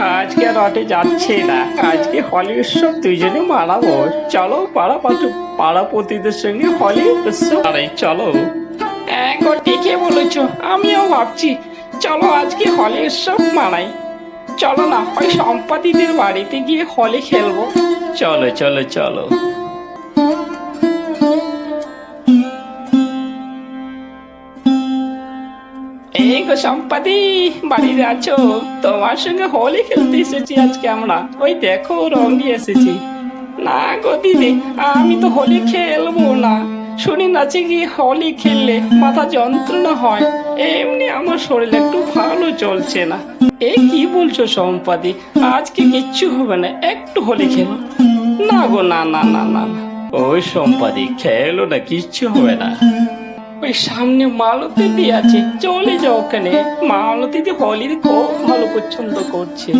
আজকে যাচ্ছে না। আজকে হলি উৎসব মানাবো চলো, পাড়া পাচু পাড়া পতিদের সঙ্গে হলি উৎসব চলো। একবার ঠিকই বলেছ। আমিও ভাবছি, চলো আজকে হলি উৎসব মানাই। চলো না, ওই সম্পাদিদের বাড়িতে গিয়ে হলি খেলব। চলো চলো চলো। এই গো সম্পাদি বাড়িতে আছো। তোমার সঙ্গে হোলি খেলতে এসেছি আজকে আমরা। ওই দেখো, রং দিয়ে এসেছি। না গো দিদি, আমি তো হোলি খেলব না। শুনি নাচে গিয়ে হোলি খেললে মাথা যন্ত্রণা হয়। এমনি আমার শরীর একটু ভালো চলছে না। এ কি বলছো সম্পাদি, আজকে কিচ্ছু হবে না, একটু হোলি খেলো। না গো না না না না। ওই সম্পাদি, খেলো না, কিচ্ছু হবে না। ওই সামনে মালতী দি আছে চলে যাও ওখানে। মালতী দি হলির খুব ভালো পছন্দ করছে।